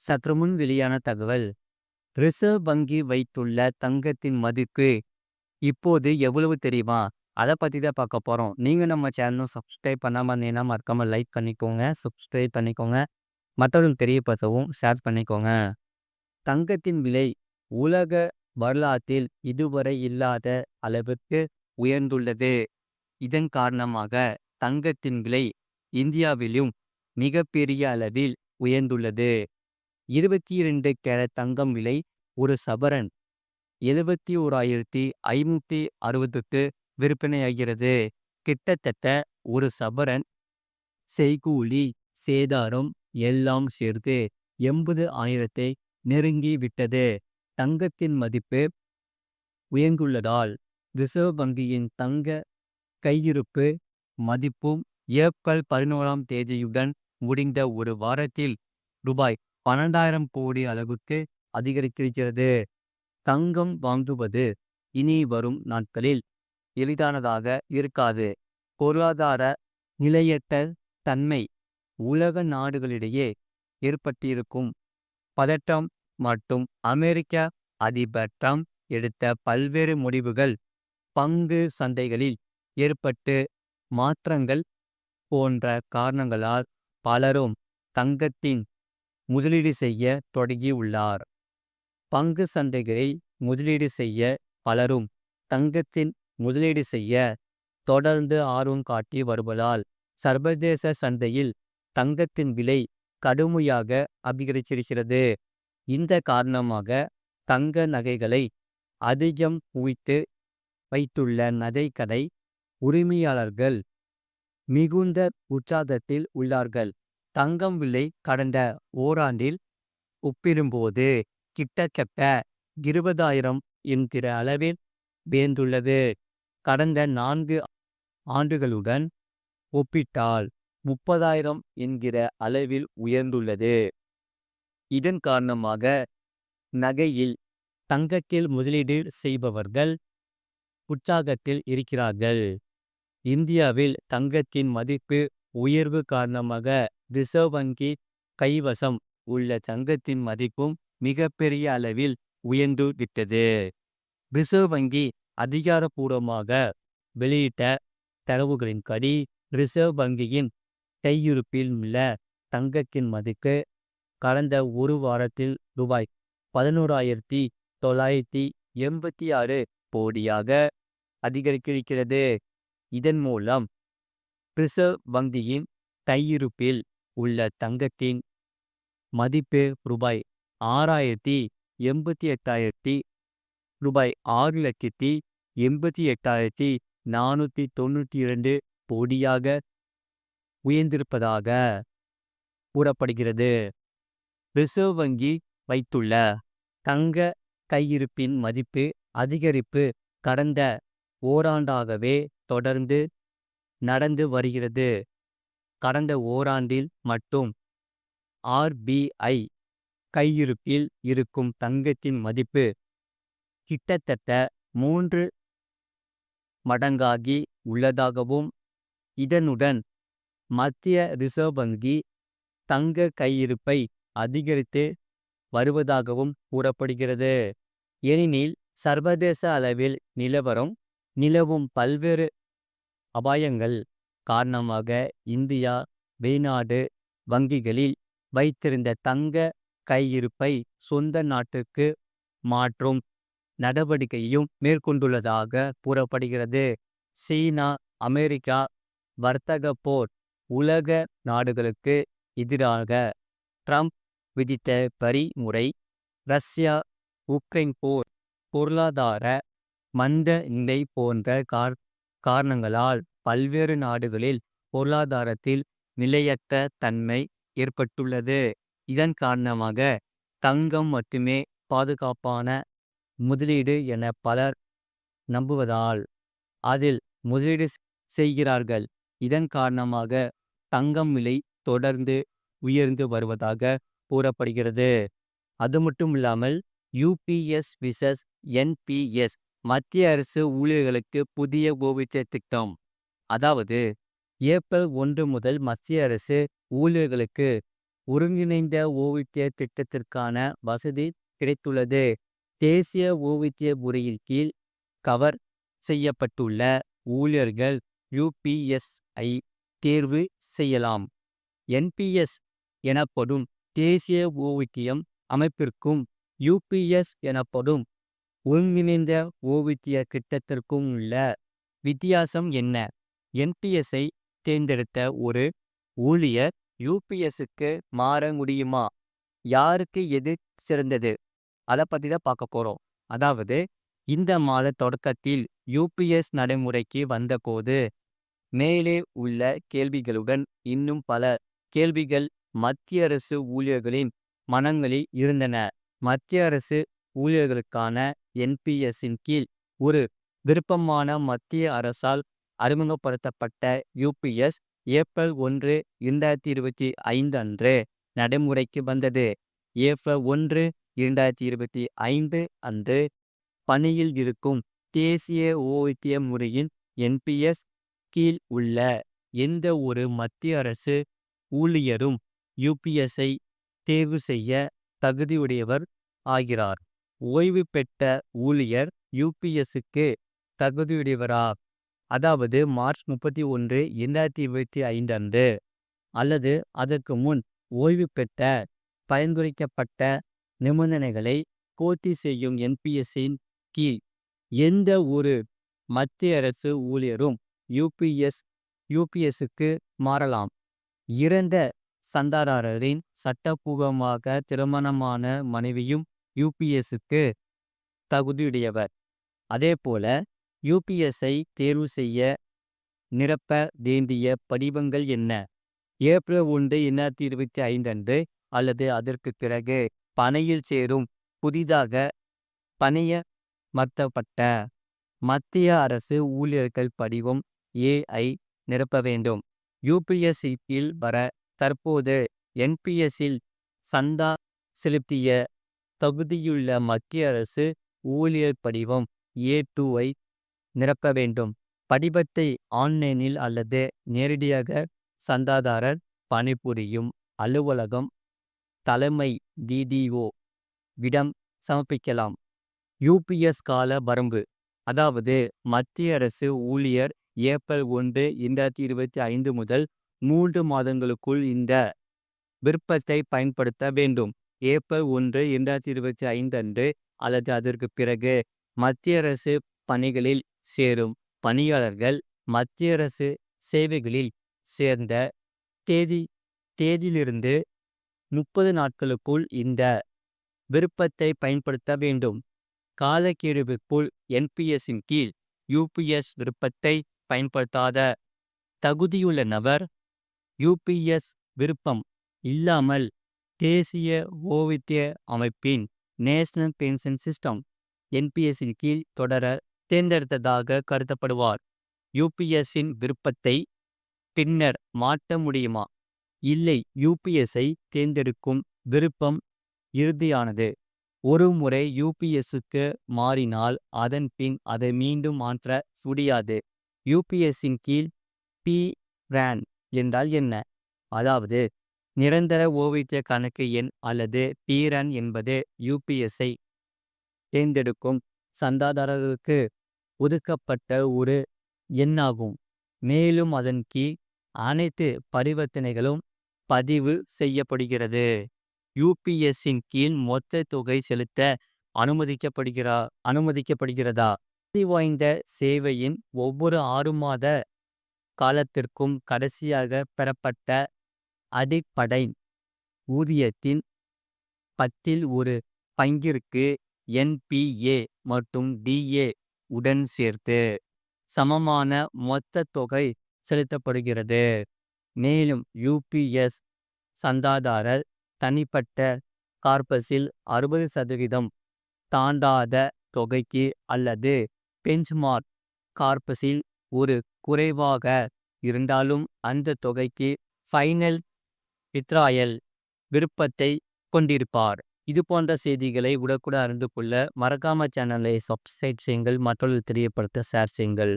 சற்று முன் வெளியான தகவல். ரிசர்வ் வங்கி வைத்துள்ள தங்கத்தின் மதிப்பு இப்போது எவ்வளவு தெரியுமா? அதை பற்றி தான் பார்க்க போகிறோம் நீங்கள் நம்ம சேனலும் சப்ஸ்கிரைப் பண்ணாமல் இருந்தீங்கன்னா மறக்காமல் லைக் பண்ணிக்கோங்க சப்ஸ்கிரைப் பண்ணிக்கோங்க. மற்றவர்களுக்கு தெரியப்படுத்தவும் ஷேர் பண்ணிக்கோங்க. தங்கத்தின் விலை உலக வரலாற்றில் இதுவரை இல்லாத அளவிற்கு உயர்ந்துள்ளது. இதன் காரணமாக தங்கத்தின் விலை இந்தியாவிலும் மிகப்பெரிய அளவில் உயர்ந்துள்ளது. இருபத்தி இரண்டு கேரட் தங்கம் விலை ஒரு சபரன் எழுபத்தி ஓராயிரத்தி ஐநூற்றி அறுபதுக்கு விற்பனையாகிறது. கிட்டத்தட்ட ஒரு சபரன் செய்கூலி சேதாரம் எல்லாம் சேர்த்து எண்பது ஆயிரத்தை நெருங்கி விட்டது. தங்கத்தின் மதிப்பு உயர்ந்துள்ளதால் ரிசர்வ் வங்கியின் தங்க கையிருப்பு மதிப்பும் ஏப்ரல் பதினோராம் தேதியுடன் முடிந்த ஒரு வாரத்தில் ரூபாய் பன்னெண்டாயிரம் கோடி அளவுக்கு அதிகரித்திருக்கிறது. தங்கம் வாங்குவது இனி வரும் நாட்களில் எளிதானதாக இருக்காது. பொருளாதார நிலையற்ற தன்மை உலக நாடுகளிடையே ஏற்பட்டிருக்கும் பதட்டம் மற்றும் அமெரிக்க அதிபர் ட்ரம்ப் எடுத்த பல்வேறு முடிவுகள் பங்கு சந்தைகளில் ஏற்பட்டு மாற்றங்கள் போன்ற காரணங்களால் பலரும் தங்கத்தின் முதலீடு செய்ய தொடங்கியுள்ளார். பங்கு சந்தைகளில் முதலீடு செய்ய பலரும் தங்கத்தின் முதலீடு செய்ய தொடர்ந்து ஆர்வம் காட்டி வருவதால் சர்வதேச சந்தையில் தங்கத்தின் விலை கடுமையாக அதிகரிச்சிருக்கிறது இந்த காரணமாக தங்க நகைகளை அதிகம் குவித்து வைத்துள்ள நகைக்கடை உரிமையாளர்கள் மிகுந்த உற்சாகத்தில் உள்ளார்கள். தங்கம் விலை கடந்த ஓராண்டில் ஒப்பிடும்போது கிட்டத்தட்ட இருபதாயிரம் என்கிற அளவில் வேந்துள்ளது கடந்த நான்கு ஆண்டுகளுடன் ஒப்பிட்டால் முப்பதாயிரம் என்கிற அளவில் உயர்ந்துள்ளது. இதன் காரணமாக நகையில் தங்கத்தில் முதலீடு செய்பவர்கள் உற்சாகத்தில் இருக்கிறார்கள். இந்தியாவில் தங்கத்தின் மதிப்பு உயர்வு காரணமாக ரிசர்வ் வங்கி கைவசம் உள்ள தங்கத்தின் மதிப்பும் மிகப்பெரிய அளவில் உயர்ந்து விட்டது. ரிசர்வ் வங்கி அதிகாரப்பூர்வமாக வெளியிட்ட தரவுகளின்படி ரிசர்வ் வங்கியின் கையிருப்பில் உள்ள தங்கத்தின் மதிப்பு கடந்த ஒரு வாரத்தில் ரூபாய் பதினோராயிரத்தி தொள்ளாயிரத்தி எண்பத்தி ஆறு கோடியாக அதிகரிக்கிறது இதன் மூலம் ரிசர்வ் வங்கியின் கையிருப்பில் உள்ள தங்கத்தின் மதிப்பு ரூபாய் ஆறாயிரத்தி எண்பத்தி எட்டாயிரத்தி ரூபாய் ஆறு லட்சத்தி எண்பத்தி எட்டாயிரத்தி நானூற்றி தொண்ணூற்றி இரண்டு கோடியாக உயர்ந்திருப்பதாக கூறப்படுகிறது. ரிசர்வ் வங்கி வைத்துள்ள தங்க கையிருப்பின் மதிப்பு அதிகரிப்பு கடந்த ஓராண்டாகவே தொடர்ந்து நடந்து வருகிறது. கடந்த ஓராண்டில் மட்டும் ஆர்பிஐ கையிருப்பில் இருக்கும் தங்கத்தின் மதிப்பு கிட்டத்தட்ட மூன்று மடங்காகி உள்ளதாகவும் இதனுடன் மத்திய ரிசர்வ் வங்கி தங்க கையிருப்பை அதிகரித்து வருவதாகவும் கூறப்படுகிறது. எனினில் சர்வதேச அளவில் நிலவரம் நிலவும் பல்வேறு அபாயங்கள் காரணமாக இந்தியா வெளிநாடு வங்கிகளில் வைத்திருந்த தங்க கையிருப்பை சொந்த நாட்டுக்கு மாற்றும் நடவடிக்கையும் மேற்கொண்டுள்ளதாக கூறப்படுகிறது. சீனா அமெரிக்கா வர்த்தக போர் உலக நாடுகளுக்கு எதிராக ட்ரம்ப் விதித்த பரிமுறை ரஷ்யா உக்ரைன் போர் பொருளாதார மந்த நிலை போன்ற கார் காரணங்களால் பல்வேறு நாடுகளில் பொருளாதாரத்தில் நிலையற்ற தன்மை ஏற்பட்டுள்ளது. இதன் காரணமாக தங்கம் மட்டுமே பாதுகாப்பான முதலீடு என பலர் நம்புவதால் அதில் முதலீடு செய்கிறார்கள். இதன் காரணமாக தங்கம் விலை தொடர்ந்து உயர்ந்து வருவதாக கூறப்படுகிறது. அது மட்டும் இல்லாமல் யூபிஎஸ் விசஸ் என்பிஎஸ் மத்திய அரசு ஊழியர்களுக்கு புதிய ஓய்வூதிய திட்டம் அதாவது ஏப்ரல் ஒன்று முதல் மத்திய அரசு ஊழியர்களுக்கு ஒருங்கிணைந்த ஓய்வூதிய திட்டத்திற்கான வசதி கிடைத்துள்ளது. தேசிய ஓய்வூதிய முறையின் கீழ் கவர் செய்யப்பட்டுள்ள ஊழியர்கள் யுபிஎஸ்ஐ தேர்வு செய்யலாம். என்பிஎஸ் எனப்படும் தேசிய ஓய்வூதியம் அமைப்பிற்கும் யுபிஎஸ் எனப்படும் ஒருங்கிணைந்த ஓய்வூதிய திட்டத்திற்கும் உள்ள வித்தியாசம் என்ன? என்பிஎஸ்ஸை தேர்ந்தெடுத்த ஒரு ஊழியர் யூபிஎஸ்க்கு மாற முடியுமா? யாருக்கு எது சிறந்தது? அதை பற்றி தான் பார்க்க போகிறோம் அதாவது இந்த மாத தொடக்கத்தில் யூபிஎஸ் நடைமுறைக்கு வந்தபோது மேலே உள்ள கேள்விகளுடன் இன்னும் பல கேள்விகள் மத்திய அரசு ஊழியர்களின் மனங்களில் இருந்தன. மத்திய அரசு ஊழியர்களுக்கான என்பிஎஸ்ஸின் கீழ் ஒரு விருப்பமான மத்திய அரசால் அறிமுகப்படுத்தப்பட்ட யூபிஎஸ் ஏப்ரல் ஒன்று இரண்டாயிரத்தி இருபத்தி ஐந்து அன்று நடைமுறைக்கு வந்தது. ஏப்ரல் ஒன்று இரண்டாயிரத்தி இருபத்தி ஐந்து அன்று பணியில் இருக்கும் தேசிய ஓய்வூதிய முறையின் என்பிஎஸ் கீழ் உள்ள எந்த ஒரு மத்திய அரசு ஊழியரும் யூபிஎஸ்ஐ தேர்வு செய்ய தகுதியுடையவர் ஆகிறார். ஓய்வு பெற்ற ஊழியர் யூபிஎஸ்க்கு தகுதியுடையவரா? அதாவது மார்ச் முப்பத்தி ஒன்று இரண்டாயிரத்தி இருபத்தி ஐந்து அன்று அல்லது அதற்கு முன் ஓய்வு பெற்ற பரிந்துரைக்கப்பட்ட நிபந்தனைகளை பூர்த்தி செய்யும் என்பிஎஸ்ஸின் கீழ் எந்த ஒரு மத்திய அரசு ஊழியரும் யூபிஎஸ் யூபிஎஸ்க்கு மாறலாம். இறந்த சந்தாதாரரின் சட்டப்பூர்வமாக திருமணமான மனைவியும் யூபிஎஸ்க்கு தகுதியுடையவர். அதேபோல யூபிஎஸ்ஐ தேர்வு செய்ய நிரப்ப வேண்டிய படிவங்கள் என்ன? ஏப்ரல் ஒன்று இரண்டாயிரத்தி இருபத்தி ஐந்து அன்று அல்லது அதற்கு பிறகு பணியில் சேரும் புதிதாக பணியமர்த்தப்பட்ட மத்திய அரசு ஊழியர்கள் படிவம் ஏஐ நிரப்ப வேண்டும். யூபிஎஸ்சி வர தற்போது என்பிஎஸ்ஸில் சந்தா செலுத்திய தகுதியுள்ள மத்திய அரசு ஊழியர் படிவம் ஏ டூவை நிரப்ப வேண்டும். படிவத்தை ஆன்லைனில் அல்லது நேரடியாக சந்தாதாரர் பணிபுரியும் அலுவலகம் தலைமை டிடிஓ விடம் சமர்ப்பிக்கலாம். யூபிஎஸ் கால வரம்பு அதாவது மத்திய அரசு ஊழியர் ஏப்ரல் ஒன்று இரண்டாயிரத்தி இருபத்தி ஐந்து முதல் மூன்று மாதங்களுக்குள் இந்த விருப்பத்தை பயன்படுத்த வேண்டும். ஏப்ரல் ஒன்று இரண்டாயிரத்தி இருபத்தி ஐந்து அன்று அல்லது அதற்கு பிறகு மத்திய அரசு பணிகளில் சேரும் பணியாளர்கள் மத்திய அரசு சேவைகளில் சேர்ந்த தேதி தேதியிலிருந்து முப்பது நாட்களுக்குள் இந்த விருப்பத்தை பயன்படுத்த வேண்டும். காலக்கெடுவுக்குள் என்பிஎஸ்ஸின் கீழ் யூபிஎஸ் விருப்பத்தை பயன்படுத்தாத தகுதியுள்ள நபர் யூபிஎஸ் விருப்பம் இல்லாமல் தேசிய ஓய்வூதிய அமைப்பின் நேஷனல் பென்ஷன் சிஸ்டம் என்பிஎஸ்ஸின் கீழ் தொடர தேர்ந்தெடுத்ததாக கருதப்படுவார். யூபிஎஸ்ஸின் விருப்பத்தை பின்னர் மாற்ற முடியுமா? இல்லை யூபிஎஸ்ஐ தேர்ந்தெடுக்கும் விருப்பம் இறுதியானது. ஒரு முறை யூபிஎஸ்ஸுக்கு மாறினால் அதன் பின் அதை மீண்டும் மாற்ற முடியாது. யூபிஎஸ்ஸின் கீழ் பி ரேன் என்றால் என்ன? அதாவது நிரந்தர ஓய்வூதிய கணக்கு எண் அல்லது பீரன் என்பது யூபிஎஸ்ஐ தேர்ந்தெடுக்கும் சந்தாதாரர்களுக்கு ஒதுக்கப்பட்ட ஒரு எண்ணாகும். மேலும் அதன் கீழ் அனைத்து பரிவர்த்தனைகளும் பதிவு செய்யப்படுகிறது. யூபிஎஸ்ஸின் கீழ் மொத்த தொகை செலுத்த அனுமதிக்கப்படுகிறா அனுமதிக்கப்படுகிறதா? வாய்ந்த சேவையின் ஒவ்வொரு ஆறு மாத காலத்திற்கும் கடைசியாக பெறப்பட்ட அடிப்படை ஊதியத்தின் பத்தில் ஒரு பங்கிற்கு என்பிஏ மற்றும் டிஏ உடன் சேர்த்து சமமான மொத்த தொகை செலுத்தப்படுகிறது. மேலும் யூபிஎஸ் சந்தாதாரர் தனிப்பட்ட கார்பஸில் அறுபது சதவீதம் தாண்டாத தொகைக்கு அல்லது பெஞ்ச்மார்க் கார்பஸில் ஒரு குறைவாக இருந்தாலும் அந்த தொகைக்கு ஃபைனல் வித்ராயல் விருப்பத்தை கொண்டிருப்பார். இது போன்ற செய்திகளை உடக்குட அறிந்து கொள்ள மறக்காம சேனலை சப்ஸ்கிரைப் செய்யுங்கள். மற்றொரு தெரியப்படுத்த ஷேர் செய்யுங்கள்.